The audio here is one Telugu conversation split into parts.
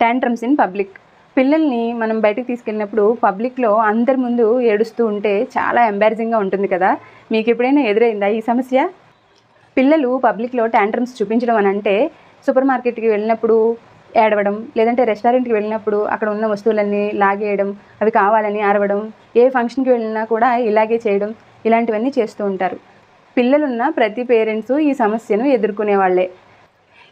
ట్యాంట్రమ్స్ ఇన్ పబ్లిక్ పిల్లల్ని మనం బయటకు తీసుకెళ్ళినప్పుడు పబ్లిక్లో అందరి ముందు ఏడుస్తూ ఉంటే చాలా ఎంబారసింగ్గా ఉంటుంది కదా. మీకు ఎప్పుడైనా ఎదురైందా ఈ సమస్య? పిల్లలు పబ్లిక్లో ట్యాంట్రమ్స్ చూపించడం అని అంటే సూపర్ మార్కెట్కి వెళ్ళినప్పుడు ఏడవడం లేదంటే రెస్టారెంట్కి వెళ్ళినప్పుడు అక్కడ ఉన్న వస్తువులన్నీ లాగేయడం అవి కావాలని అరవడం ఏ ఫంక్షన్కి వెళ్ళినా కూడా ఇలాగే చేయడం ఇలాంటివన్నీ చేస్తూ ఉంటారు. పిల్లలున్న ప్రతి పేరెంట్స్ ఈ సమస్యను ఎదుర్కొనే వాళ్ళే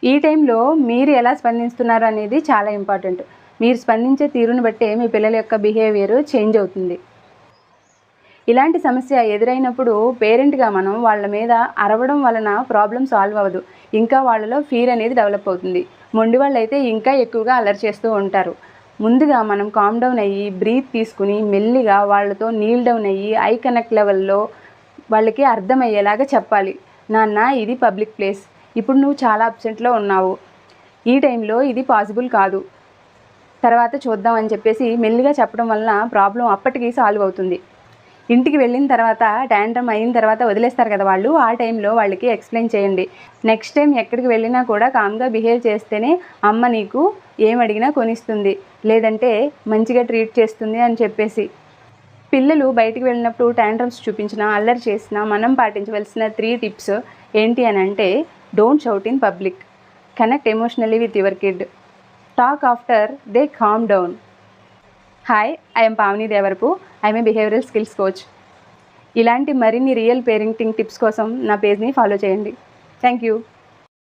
ఈ టైంలో మీరు ఎలా స్పందిస్తున్నారు అనేది చాలా ఇంపార్టెంట్. మీరు స్పందించే తీరును బట్టే మీ పిల్లల యొక్క బిహేవియర్ చేంజ్ అవుతుంది. ఇలాంటి సమస్య ఎదురైనప్పుడు పేరెంట్గా మనం వాళ్ళ మీద అరవడం వలన ప్రాబ్లం సాల్వ్ అవ్వదు. ఇంకా వాళ్ళలో ఫీర్ అనేది డెవలప్ అవుతుంది. మొండి వాళ్ళు అయితే ఇంకా ఎక్కువగా అలర్ చేస్తూ ఉంటారు. ముందుగా మనం కామ్ డౌన్ అయ్యి బ్రీత్ తీసుకుని మెల్లిగా వాళ్ళతో నీల్ డౌన్ అయ్యి ఐ కనెక్ట్ లెవెల్లో వాళ్ళకి అర్థమయ్యేలాగా చెప్పాలి. నాన్న ఇది పబ్లిక్ ప్లేస్. ఇప్పుడు నువ్వు చాలా అబ్సెంట్లో ఉన్నావు. ఈ టైంలో ఇది పాసిబుల్ కాదు. తర్వాత చూద్దాం అని చెప్పేసి మెల్లిగా చెప్పడం వలన ప్రాబ్లం అప్పటికి సాల్వ్ అవుతుంది. ఇంటికి వెళ్ళిన తర్వాత ట్యాండ్రమ్ అయిన తర్వాత వదిలేస్తారు కదా వాళ్ళు. ఆ టైంలో వాళ్ళకి ఎక్స్ప్లెయిన్ చేయండి. నెక్స్ట్ టైం ఎక్కడికి వెళ్ళినా కూడా కామ్గా బిహేవ్ చేస్తేనే అమ్మ నీకు ఏం అడిగినా కొనిస్తుంది. లేదంటే మంచిగా ట్రీట్ చేస్తుంది అని చెప్పేసి. పిల్లలు బయటికి వెళ్ళినప్పుడు ట్యాండ్రమ్స్ చూపించినా అల్లరి చేసినా మనం పాటించవలసిన త్రీ టిప్స్ ఏంటి అని అంటే don't shout in public connect emotionally with your kid talk after they calm down hi I'm Pavani Devarapu I'm a behavioural skills coach ఇలాంటి మరిన్ని రియల్ పేరెంటింగ్ టిప్స్ కోసం నా పేజ్ని ఫాలో చేయండి. Thank you